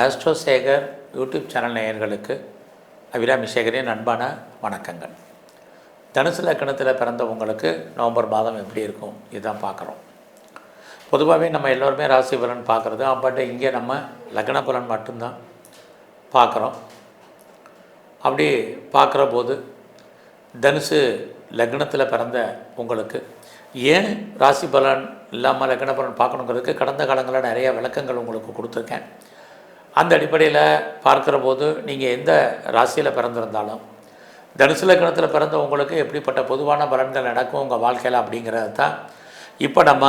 ஆஸ்ட்ரோசேகர் YouTube channel நேயர்களுக்கு அபிராமி சேகரின் அன்பான வணக்கங்கள். தனுசு லக்கணத்தில் பிறந்தவங்களுக்கு நவம்பர் மாதம் எப்படி இருக்கும்? இதுதான் பார்க்குறோம். பொதுவாகவே நம்ம எல்லோருமே ராசி பலன் பார்க்குறது. பட் இங்கே நம்ம லக்ன பலன் மட்டும்தான் பார்க்குறோம். அப்படி பார்க்குற போது தனுசு லக்னத்தில் பிறந்த உங்களுக்கு ஏன் ராசி பலன் இல்லாமல் லக்ன பலன் பார்க்கணுங்கிறதுக்கு கடந்த காலங்களில் நிறைய விளக்கங்கள் உங்களுக்கு கொடுத்துருக்கேன். அந்த அடிப்படையில் பார்க்குற போது நீங்கள் எந்த ராசியில் பிறந்திருந்தாலும் தனுசு லக்னத்தில் பிறந்த உங்களுக்கு எப்படிப்பட்ட பொதுவான பலன்கள் நடக்கும் உங்கள் வாழ்க்கையில் அப்படிங்கிறது தான் இப்போ நம்ம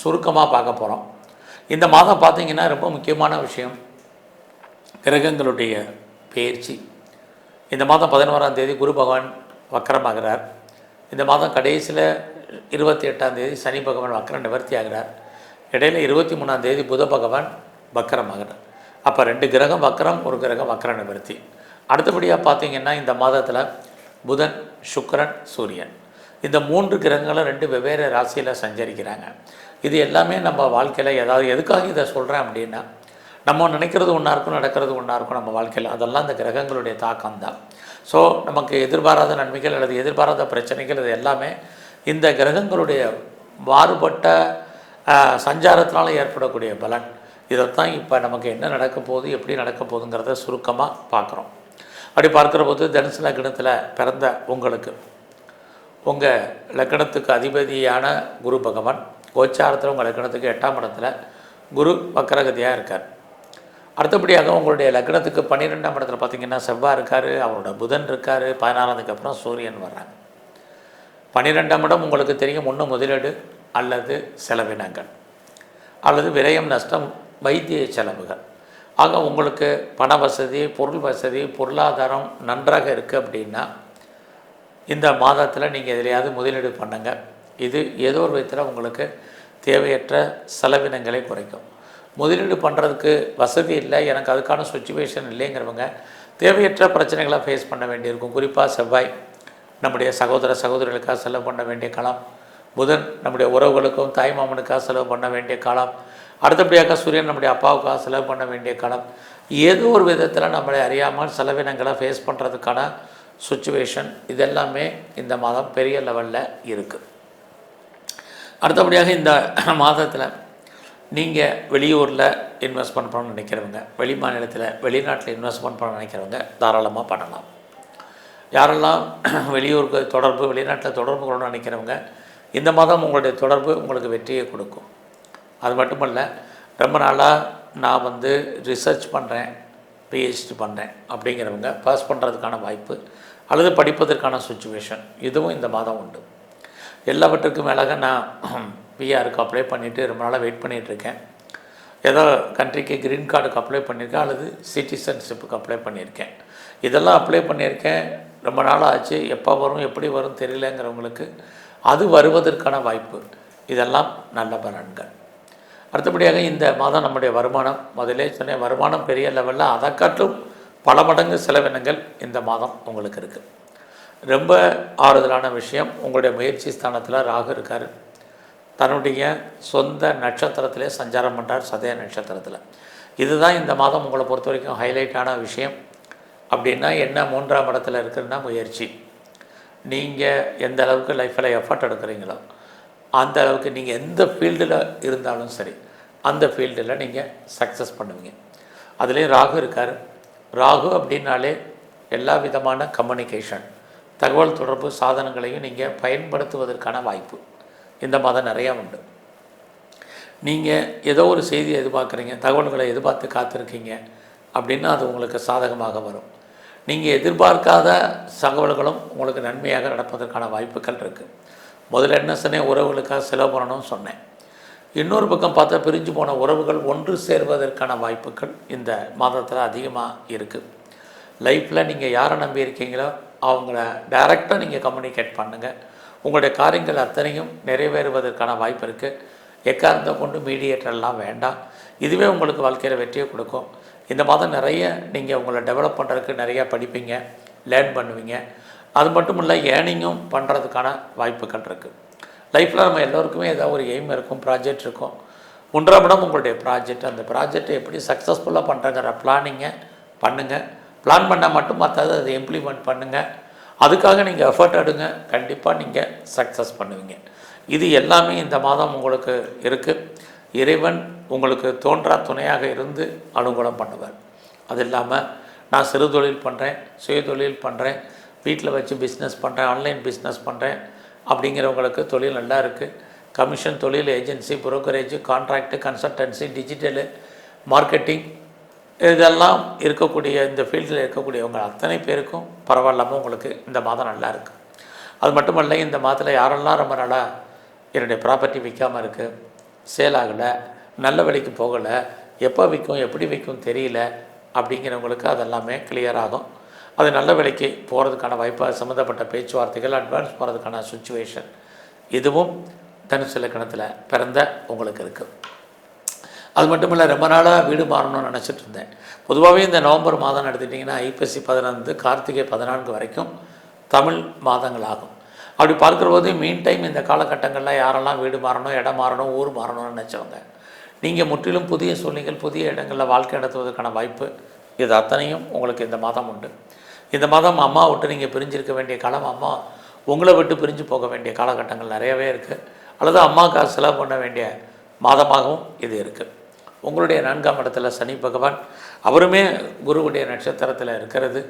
சுருக்கமாக பார்க்க போகிறோம் இந்த மாதம் பார்த்தீங்கன்னா ரொம்ப முக்கியமான விஷயம் கிரகங்களுடைய பயிற்சி. இந்த மாதம் பதினோராம் தேதி குரு பகவான் வக்கரமாகிறார். இந்த மாதம் கடைசியில் இருபத்தி எட்டாம் தேதி சனி பகவான் வக்கர நிவர்த்தி ஆகிறார் இடையில் இருபத்தி மூணாம் தேதி புத பகவான் வக்கரமாகிறார். அப்போ ரெண்டு கிரகம் வக்கரம் ஒரு கிரகம் வக்கர நிவர்த்தி. அடுத்தபடியாக பார்த்தீங்கன்னா இந்த மாதத்தில் புதன் சுக்கரன் சூரியன். இந்த மூன்று கிரகங்களும் ரெண்டு வெவ்வேறு ராசியில் சஞ்சரிக்கிறாங்க. இது எல்லாமே நம்ம வாழ்க்கையில் ஏதாவது எதுக்காக இதை சொல்கிறேன் அப்படின்னா நம்ம நினைக்கிறது ஒன்றா இருக்கும் நடக்கிறது ஒன்றா இருக்கும் நம்ம வாழ்க்கையில். அதெல்லாம் இந்த கிரகங்களுடைய தாக்கம் தான் ஸோ நமக்கு எதிர்பாராத நன்மைகள் அல்லது எதிர்பாராத பிரச்சனைகள் இது எல்லாமே இந்த கிரகங்களுடைய மாறுபட்ட சஞ்சாரத்தினால ஏற்படக்கூடிய பலன். இதைத்தான் இப்போ நமக்கு என்ன நடக்க போகுது எப்படி நடக்க போகுதுங்கிறத சுருக்கமாக பார்க்குறோம். அப்படி பார்க்குற போது தனுசு லக்னத்தில் பிறந்த உங்களுக்கு உங்கள் லக்கணத்துக்கு அதிபதியான குரு பகவான் கோச்சாரத்தில் உங்கள் லக்கணத்துக்கு எட்டாம் இடத்துல குரு வக்கரகதியாக இருக்கார். அடுத்தபடியாக உங்களுடைய லக்னத்துக்கு பன்னிரெண்டாம் இடத்துல பார்த்தீங்கன்னா செவ்வாய் இருக்கார் அவரோட புதன் இருக்கார் பதினாறாவதுக்கு அப்புறம் சூரியன் வர்றாங்க பன்னிரெண்டாம் இடம் உங்களுக்கு தெரியும் ஒன்று முதலீடு அல்லது செலவினங்கள். அல்லது விரயம் நஷ்டம் வைத்திய செலவுகள் ஆக உங்களுக்கு பண வசதி பொருள் வசதி பொருளாதாரம் நன்றாக இருக்குது அப்படின்னா இந்த மாதத்தில் நீங்கள் எதிலையாவது முதலீடு பண்ணுங்கள் இது ஏதோ ஒரு விதத்தில் உங்களுக்கு தேவையற்ற செலவினங்களை குறைக்கும். முதலீடு பண்ணுறதுக்கு வசதி இல்லை எனக்கு அதுக்கான சுச்சுவேஷன் இல்லைங்கிறவங்க தேவையற்ற பிரச்சனைகளை ஃபேஸ் பண்ண வேண்டியிருக்கும். குறிப்பாக செவ்வாய் நம்முடைய சகோதர சகோதரிகளுக்காக செலவு பண்ண வேண்டிய காலம். புதன் நம்முடைய உறவுகளுக்கும் தாய்மாமனுக்காக செலவு பண்ண வேண்டிய காலம். அடுத்தபடியாக சூரியன் நம்முடைய அப்பாவுக்காக செலவு பண்ண வேண்டிய காலம் ஏதோ ஒரு விதத்தில் நம்மளை அறியாமல் செலவினங்களை ஃபேஸ் பண்ணுறதுக்கான சுச்சுவேஷன் இதெல்லாமே இந்த மாதம் பெரிய லெவலில் இருக்குது அடுத்தபடியாக இந்த மாதத்தில் நீங்கள் வெளியூரில் இன்வெஸ்ட்மெண்ட் பண்ணணும்னு நினைக்கிறவங்க வெளி மாநிலத்தில் வெளிநாட்டில் இன்வெஸ்ட்மெண்ட் பண்ண நினைக்கிறவங்க தாராளமாக பண்ணலாம். யாரெல்லாம் வெளியூருக்கு தொடர்பு வெளிநாட்டில் தொடர்பு கொள்ளணும்னு நினைக்கிறவங்க இந்த மாதம் உங்களுடைய தொடர்பு உங்களுக்கு வெற்றியை கொடுக்கும். அது மட்டுமல்ல ரொம்ப நாளாக நான் வந்து ரிசர்ச் பண்ணுறேன் பிஹெச்டி பண்ணுறேன் அப்படிங்கிறவங்க பாஸ் பண்ணுறதுக்கான வாய்ப்பு அல்லது படிப்பதற்கான சுச்சுவேஷன் இதுவும் இந்த மாதம் உண்டு. எல்லாவற்றுக்கும் மேலாக நான் பிஆருக்கு அப்ளை பண்ணிவிட்டு ரொம்ப நாளாக வெயிட் பண்ணிகிட்ருக்கேன் ஏதோ கண்ட்ரிக்கு க்ரீன் கார்டுக்கு அப்ளை பண்ணியிருக்கேன் அல்லது சிட்டிசன்ஷிப்புக்கு அப்ளை பண்ணியிருக்கேன் இதெல்லாம் அப்ளை பண்ணியிருக்கேன் ரொம்ப நாள் ஆச்சு. எப்போ வரும் எப்படி வரும் தெரியலங்கிறவங்களுக்கு அது வருவதற்கான வாய்ப்பு. இதெல்லாம் நல்ல பலன்கள். அடுத்தபடியாக இந்த மாதம் நம்முடைய வருமானம் முதலே சொன்னேன் வருமானம் பெரிய லெவலில் அதை காட்டும் பல மடங்கு செலவினங்கள் இந்த மாதம் உங்களுக்கு இருக்குது ரொம்ப ஆறுதலான விஷயம் உங்களுடைய முயற்சி ஸ்தானத்தில் ராகு இருக்கார். தன்னுடைய சொந்த நட்சத்திரத்திலே சஞ்சாரம் பண்ணுறார் சதய நட்சத்திரத்தில். இதுதான் இந்த மாதம் உங்களை பொறுத்த வரைக்கும் ஹைலைட்டான விஷயம். அப்படின்னா என்ன மூன்றாம் இடத்துல இருக்குன்னா முயற்சி. நீங்கள் எந்த அளவுக்கு லைஃப்பில் எஃபர்ட் எடுக்கிறீங்களோ அந்த அளவுக்கு நீங்கள் எந்த ஃபீல்டில் இருந்தாலும் சரி அந்த ஃபீல்டில் நீங்கள் சக்ஸஸ் பண்ணுவீங்க. அதுலேயும் ராகு இருக்கார். ராகு அப்படின்னாலே எல்லா விதமான கம்யூனிகேஷன் தகவல் தொடர்பு சாதனங்களையும் நீங்கள் பயன்படுத்துவதற்கான வாய்ப்பு. இந்த மாதம் நிறையா உண்டு. நீங்கள் ஏதோ ஒரு செய்தியை எதிர்பார்க்குறீங்க தகவல்களை எதிர்பார்த்து காத்திருக்கீங்க அப்படின்னா அது உங்களுக்கு சாதகமாக வரும். நீங்கள் எதிர்பார்க்காத தகவல்களும் உங்களுக்கு நன்மையாக நடப்பதற்கான வாய்ப்புகள் இருக்குது முதல்ல என்ன சொன்னேன்? உறவுகளுக்காக செலவு பண்ணணும்னு சொன்னேன். இன்னொரு பக்கம் பார்த்தா பிரிஞ்சு போன உறவுகள் ஒன்று சேர்வதற்கான வாய்ப்புகள் இந்த மாதத்தில் அதிகமாக இருக்குது லைஃப்பில் நீங்கள் யாரை நம்பி இருக்கீங்களோ அவங்கள டைரெக்டாக நீங்கள் கம்யூனிகேட் பண்ணுங்கள் உங்களுடைய காரியங்கள் அத்தனையும் நிறைவேறுவதற்கான வாய்ப்பு இருக்குது எக்காரணத்தை கொண்டு மீடியேட்டர்லாம் வேண்டாம். இதுவே உங்களுக்கு வாழ்க்கையில் வெற்றியை கொடுக்கும். இந்த மாதம் நிறைய நீங்கள் உங்களை டெவலப் பண்ணுறதுக்கு நிறையா படிப்பீங்க லேர்ன் பண்ணுவீங்க. அது மட்டும் இல்லை ஏர்னிங்கும் பண்ணுறதுக்கான வாய்ப்புகள் இருக்குது லைஃப்பில் நம்ம எல்லோருக்குமே ஏதாவது ஒரு எய்ம் இருக்கும் ப்ராஜெக்ட் இருக்கும். ஒன்றாம் இடம் உங்களுடைய ப்ராஜெக்ட் அந்த ப்ராஜெக்டை எப்படி சக்ஸஸ்ஃபுல்லாக பண்ணுறங்கிற பிளானிங்கை பண்ணுங்கள் பிளான் பண்ணால் மட்டும் மற்றது அதை இம்ப்ளிமெண்ட் பண்ணுங்கள் அதுக்காக நீங்கள் எஃபர்ட் எடுங்க. கண்டிப்பாக நீங்கள் சக்ஸஸ் பண்ணுவீங்க. இது எல்லாமே இந்த மாதம் உங்களுக்கு இருக்குது இறைவன் உங்களுக்கு தோன்றா துணையாக இருந்து அனுகூலம் பண்ணுவார். அது இல்லாமல் நான் சிறு தொழில் பண்ணுறேன் சுயதொழில் பண்ணுறேன் வீட்டில் வச்சு பிஸ்னஸ் பண்ணுறேன் ஆன்லைன் பிஸ்னஸ் பண்ணுறேன் அப்படிங்கிறவங்களுக்கு தொழில் நல்லா இருக்குது கமிஷன் தொழில் agency brokerage contract consultancy digital marketing இதெல்லாம் இருக்கக்கூடிய இந்த ஃபீல்டில் இருக்கக்கூடியவங்க அத்தனை பேருக்கும் பரவாயில்லாமல் உங்களுக்கு இந்த மாதம் நல்லா இருக்குது அது மட்டுமல்ல இந்த மாதத்தில் யாரெல்லாம் ரொம்ப நாளாக என்னுடைய ப்ராப்பர்ட்டி விற்காமல் இருக்குது சேல் ஆகலை நல்ல விலைக்கு போகலை எப்போ விற்கும் எப்படி விற்கும் தெரியல அப்படிங்கிறவங்களுக்கு அதெல்லாமே கிளியர் ஆகும். அது நல்ல விலைக்கு போகிறதுக்கான வாய்ப்பு அது சம்மந்தப்பட்ட பேச்சுவார்த்தைகள் அட்வான்ஸ் போகிறதுக்கான சுச்சுவேஷன் இதுவும் தனுசு இலக்கணத்தில் பிறந்த உங்களுக்கு இருக்குது அது மட்டும் இல்லை ரொம்ப நாளாக வீடு மாறணும்னு நினச்சிட்டு இருந்தேன். பொதுவாகவே இந்த நவம்பர் மாதம் எடுத்துட்டிங்கன்னா ஐப்பசி பதினொன்று கார்த்திகை பதினான்கு வரைக்கும் தமிழ் மாதங்கள் ஆகும். அப்படி பார்க்குற போது மீன் டைம் இந்த காலகட்டங்களில் யாரெல்லாம் வீடு மாறணும் இடம் மாறணும் ஊர் மாறணும்னு நினச்சவங்க நீங்கள் முற்றிலும் புதிய சூழ்நிலைகள் புதிய இடங்களில் வாழ்க்கை நடத்துவதற்கான வாய்ப்பு இது அத்தனையும் உங்களுக்கு இந்த மாதம் உண்டு. இந்த மாதம் அம்மா விட்டு நீங்கள் பிரிஞ்சிருக்க வேண்டிய காலம் அம்மா உங்களை விட்டு பிரிஞ்சு போக வேண்டிய காலகட்டங்கள் நிறையவே இருக்குது அல்லது அம்மாவுக்காக செலவு பண்ண வேண்டிய மாதமாகவும் இது இருக்குது உங்களுடைய நான்காம் இடத்துல சனி பகவான் அவருமே குருவுடைய நட்சத்திரத்தில் இருக்கிறது.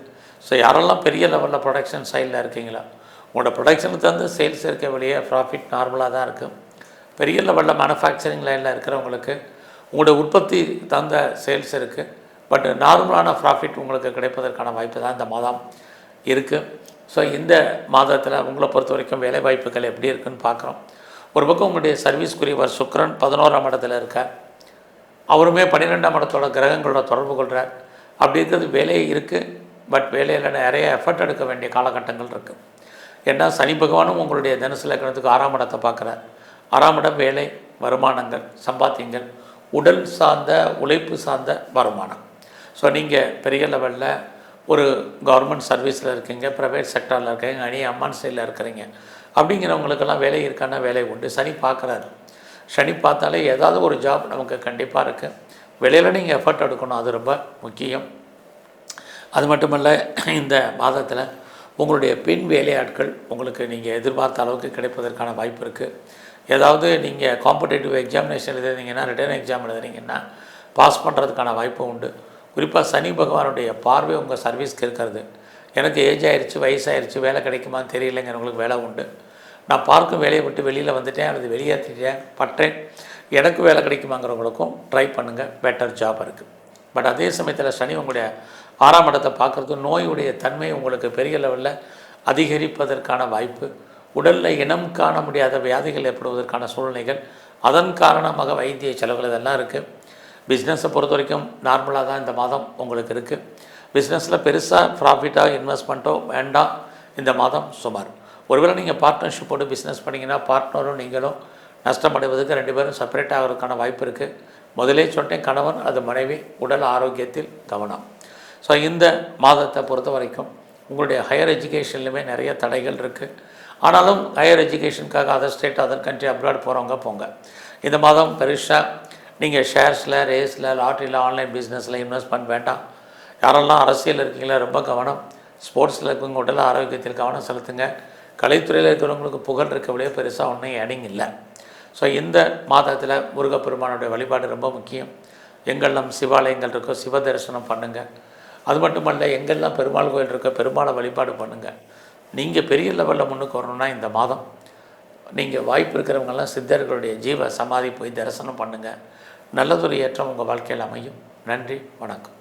ஸோ யாரெல்லாம் பெரிய லெவலில் ப்ரொடக்ஷன் சைடில் இருக்கீங்களா உங்களோட ப்ரொடக்ஷனுக்கு தகுந்த சேல்ஸ் இருக்க வெளியே ப்ராஃபிட் நார்மலாக தான் இருக்கும் பெரிய லெவலில் மேனுஃபேக்சரிங் லைனில் இருக்கிறவங்களுக்கு உங்களோட உற்பத்தி தகுந்த சேல்ஸ் இருக்குது பட் நார்மலான ப்ராஃபிட் உங்களுக்கு கிடைப்பதற்கான வாய்ப்பு தான் இந்த மாதம் இருக்குது ஸோ இந்த மாதத்தில் உங்களை பொறுத்த வரைக்கும் வேலை வாய்ப்புகள் எப்படி இருக்குன்னு பார்க்குறோம். ஒரு பக்கம் உங்களுடைய சர்வீஸ்க்குரியவர் சுக்ரன் பதினோராம் இடத்துல இருக்க அவருமே பன்னிரெண்டாம் இடத்தோட கிரகங்களோட தொடர்பு கொள்கிறார் அப்படி இருக்கிறது வேலையே இருக்குது பட் வேலையில் நிறைய எஃபர்ட் எடுக்க வேண்டிய காலகட்டங்கள் இருக்குது ஏன்னா சனி பகவானும் உங்களுடைய தனுசு லக்கணத்துக்கு ஆறாம் இடத்தை பார்க்குறார். ஆறாம் இடம் வேலை வருமானங்கள் சம்பாத்தியங்கள் உடல் சார்ந்த உழைப்பு சார்ந்த வருமானம். ஸோ நீங்கள் பெரிய லெவலில் ஒரு கவர்மெண்ட் சர்வீஸில் இருக்கீங்க ப்ரைவேட் செக்டரில் இருக்கீங்க அணி அம்மான் சைடில் இருக்கிறீங்க. அப்படிங்கிறவங்களுக்கெல்லாம் வேலை இருக்கான வேலை உண்டு. சனி பார்க்குறாரு. சனி பார்த்தாலே ஏதாவது ஒரு ஜாப் நமக்கு கண்டிப்பாக இருக்குது வெளியில் நீங்கள் எஃபர்ட் எடுக்கணும். அது ரொம்ப முக்கியம். அது மட்டுமல்ல இந்த மாதத்தில் உங்களுடைய பெண் வேலையாட்கள் உங்களுக்கு நீங்கள் எதிர்பார்த்த அளவுக்கு கிடைப்பதற்கான வாய்ப்பு இருக்குது ஏதாவது நீங்கள் காம்படேட்டிவ் எக்ஸாமினேஷன் எழுதுனீங்கன்னா ரிட்டர்ன் எக்ஸாம் எழுதுறீங்கன்னா பாஸ் பண்ணுறதுக்கான வாய்ப்பு உண்டு. குறிப்பாக சனி பகவானுடைய பார்வை உங்கள் சர்வீஸ்க்கு இருக்கிறது. எனக்கு ஏஜ் ஆயிடுச்சு வயசாயிருச்சு வேலை கிடைக்குமான்னு தெரியலைங்கிறவங்களுக்கு வேலை உண்டு. நான் பார்க்கும் வேலையை விட்டு வெளியில் வந்துட்டேன் அல்லது வெளியேற்றிட்டேன் பட்டேன் எனக்கு வேலை கிடைக்குமாங்கிறவங்களுக்கும் ட்ரை பண்ணுங்கள் பெட்டர் ஜாப் இருக்குது பட் அதே சமயத்தில் சனி உங்களுடைய ஆறாம் இடத்தை பார்க்குறது நோயுடைய தன்மை உங்களுக்கு பெரிய லெவலில் அதிகரிப்பதற்கான வாய்ப்பு. உடலில் இனம் காண முடியாத வியாதிகள் ஏற்படுவதற்கான சூழ்நிலைகள் அதன் காரணமாக வைத்திய செலவுகள் இதெல்லாம் இருக்குது பிஸ்னஸை பொறுத்த வரைக்கும் நார்மலாக தான் இந்த மாதம் உங்களுக்கு இருக்குது பிஸ்னஸில் பெருசாக ப்ராஃபிட்டாக இன்வெஸ்ட்மெண்ட்டோ வேண்டாம் இந்த மாதம் சுமார். ஒருவேளை நீங்கள் பார்ட்னர்ஷிப்போடு பிஸ்னஸ் பண்ணிங்கன்னா பார்ட்னரும் நீங்களும் நஷ்டமடைவதற்கு ரெண்டு பேரும் செப்பரேட் ஆகிறதுக்கான வாய்ப்பு இருக்குது முதலே சொன்னேன் கணவன் அது மனைவி உடல் ஆரோக்கியத்தில் கவனம். ஸோ இந்த மாதத்தை பொறுத்த வரைக்கும் உங்களுடைய ஹையர் எஜுகேஷன்லையுமே நிறைய தடைகள் இருக்குது ஆனாலும் higher எஜுகேஷனுக்காக other state other country abroad போகிறவங்க போங்க. இந்த மாதம் பெருசாக நீங்கள் ஷேர்ஸில் ரேஸில் லாட்ரியில் ஆன்லைன் பிஸ்னஸில் இன்வெஸ்ட்மெண்ட் வேண்டாம். யாரெல்லாம் அரசியல் இருக்கீங்களோ ரொம்ப கவனம். ஸ்போர்ட்ஸில் இருக்கவங்க உடல் ஆரோக்கியத்தில் கவனம் செலுத்துங்க. கலைத்துறையில் இருக்கிறவங்களுக்கு புகழ் இருக்கவிடையே பெருசாக ஒன்றும் ஏடிங் இல்லை. ஸோ இந்த மாதத்தில் முருகப்பெருமானுடைய வழிபாடு ரொம்ப முக்கியம். எங்கெல்லாம் சிவாலயங்கள் இருக்கோ சிவ தரிசனம் பண்ணுங்கள் அது மட்டுமல்ல எங்கெல்லாம் பெருமாள் கோயில் இருக்கோ பெருமாளை வழிபாடு பண்ணுங்கள் நீங்கள் பெரிய லெவலில் முன்னுக்கு வரணும்னா இந்த மாதம். நீங்கள் வாய்ப்பு இருக்கிறவங்கெல்லாம் சித்தர்களுடைய ஜீவ சமாதி போய் தரிசனம் பண்ணுங்கள் நல்லதொரு ஏற்றம் உங்கள் வாழ்க்கையில் அமையும். நன்றி வணக்கம்.